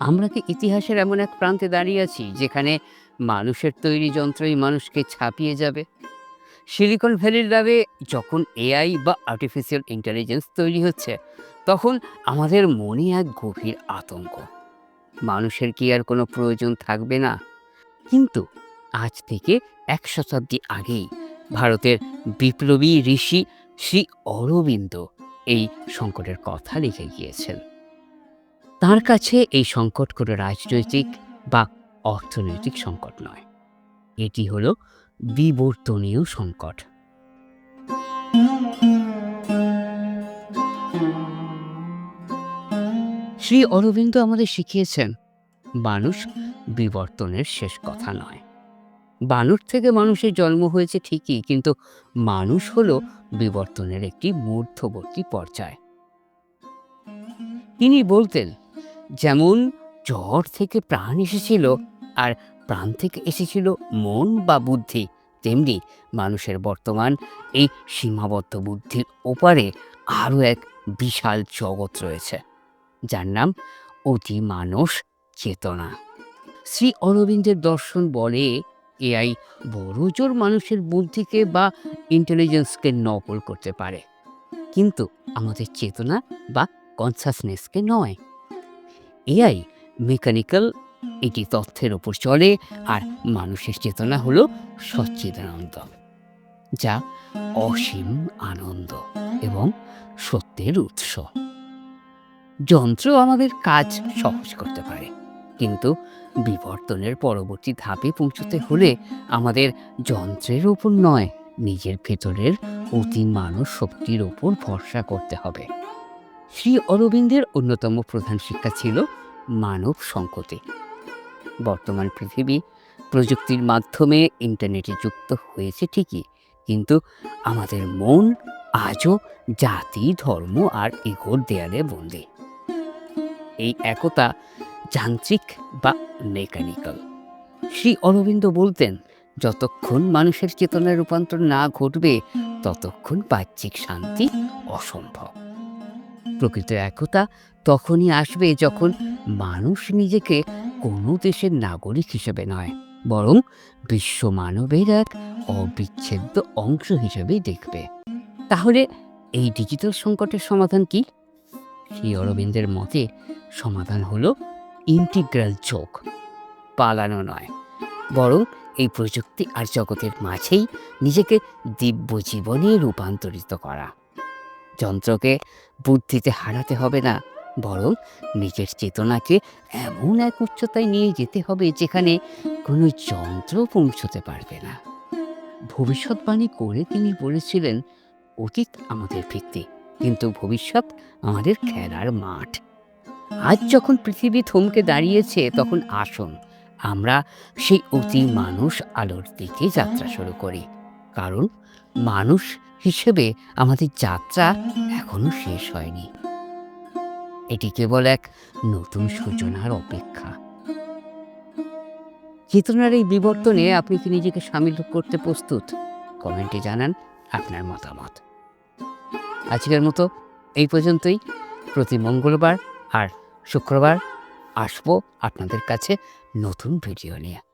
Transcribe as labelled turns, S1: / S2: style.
S1: আমরা কি ইতিহাসের এমন এক প্রান্তে দাঁড়িয়ে আছি যেখানে মানুষের তৈরি যন্ত্রই মানুষকে ছাপিয়ে যাবে? সিলিকন ভ্যালির ল্যাবে যখন এআই বা আর্টিফিশিয়াল ইন্টেলিজেন্স তৈরি হচ্ছে, তখন আমাদের মনে এক গভীর আতঙ্ক। মানুষের কি আর কোনো প্রয়োজন থাকবে না? কিন্তু আজ থেকে এক শতাব্দী আগেই ভারতের বিপ্লবী ঋষি শ্রী অরবিন্দ এই সংকটের কথা লিখে গিয়েছেন। তার কাছে এই সংকট কোনো রাজনৈতিক বা অর্থনৈতিক সংকট নয়। এটি হলো বিবর্তনীয় সংকট। শ্রী অরবিন্দ আমাদের শিখিয়েছেন মানুষ বিবর্তনের শেষ কথা নয়। বানর থেকে মানুষের জন্ম হয়েছে ঠিকই, কিন্তু মানুষ হলো বিবর্তনের একটি মধ্যবর্তী পর্যায়। তিনি বলতেন যেমন জ্বর থেকে প্রাণ এসেছিল আর প্রাণ থেকে এসেছিল মন বা বুদ্ধি, তেমনি মানুষের বর্তমান এই সীমাবদ্ধ বুদ্ধির ওপারে আরও এক বিশাল জগৎ রয়েছে, যার নাম অতি মানস চেতনা। শ্রী অরবিন্দের দর্শন বলে এআই বড় জোর মানুষের বুদ্ধিকে বা ইন্টেলিজেন্সকে নকল করতে পারে। কিন্তু আমাদের চেতনা বা কনসাসনেসকে নয়। এআই, মেকানিক্যাল, এটি তথ্যের ওপর চলে আর মানুষের চেতনা হলো সচ্চিদানন্দ, যা অসীম আনন্দ এবং সত্যের উৎস। যন্ত্র আমাদের কাজ সহজ করতে পারে, কিন্তু বিবর্তনের পরবর্তী ধাপে পৌঁছতে হলে আমাদের যন্ত্রের ওপর নয়, নিজের ভেতরের অতি মানব শক্তির ওপর ভরসা করতে হবে। শ্রী অরবিন্দের অন্যতম প্রধান শিক্ষা ছিল মানব সংকটে বর্তমান পৃথিবী প্রযুক্তির মাধ্যমে ইন্টারনেটে যুক্ত হয়েছে ঠিকই, কিন্তু আমাদের মন আজও জাতি, ধর্ম আর ইগোর দেয়ালে বন্দী। এই একতা যান্ত্রিক বা মেকানিক্যাল। শ্রী অরবিন্দ বলতেন, যতক্ষণ মানুষের চেতনার রূপান্তর না ঘটবে, ততক্ষণ বাহ্যিক শান্তি অসম্ভব। প্রকৃত একতা তখনই আসবে যখন মানুষ নিজেকে কোনো দেশের নাগরিক হিসেবে নয়, বরং বিশ্ব মানবের এক অবিচ্ছেদ্য অংশ হিসেবে দেখবে। তাহলে এই ডিজিটাল সংকটের সমাধান কি? শ্রী অরবিন্দের মতে সমাধান হলো ইন্টিগ্রাল যোগ, পালানো নয়, বরং এই প্রযুক্তি আর জগতের মাঝেই নিজেকে দিব্য জীবনে রূপান্তরিত করা। যন্ত্রকে বুদ্ধিতে হারাতে হবে না, বরং নিজের চেতনাকে এমন এক উচ্চতায় নিয়ে যেতে হবে যেখানে কোনো যন্ত্র পৌঁছতে পারবে না। ভবিষ্যৎবাণী করে তিনি বলেছিলেন, অতীত আমাদের ভিত্তি, কিন্তু ভবিষ্যৎ আমাদের খেলার মাঠ। আজ যখন পৃথিবী থমকে দাঁড়িয়েছে, তখন আসুন, আমরা সেই অতি মানুষ আলোর দিকে যাত্রা শুরু করি। কারণ মানুষ হিসেবে আমাদের যাত্রা এখনও শেষ হয়নি। এটি কেবল এক নতুন সূচনার অপেক্ষা। চেতনার এই বিবর্তনে আপনি কি নিজেকে সামিল করতে প্রস্তুত? কমেন্টে জানান আপনার মতামত। আজকের মতো এই পর্যন্তই। প্রতি মঙ্গলবার আর শুক্রবার আসব আপনাদের কাছে নতুন ভিডিও নিয়ে।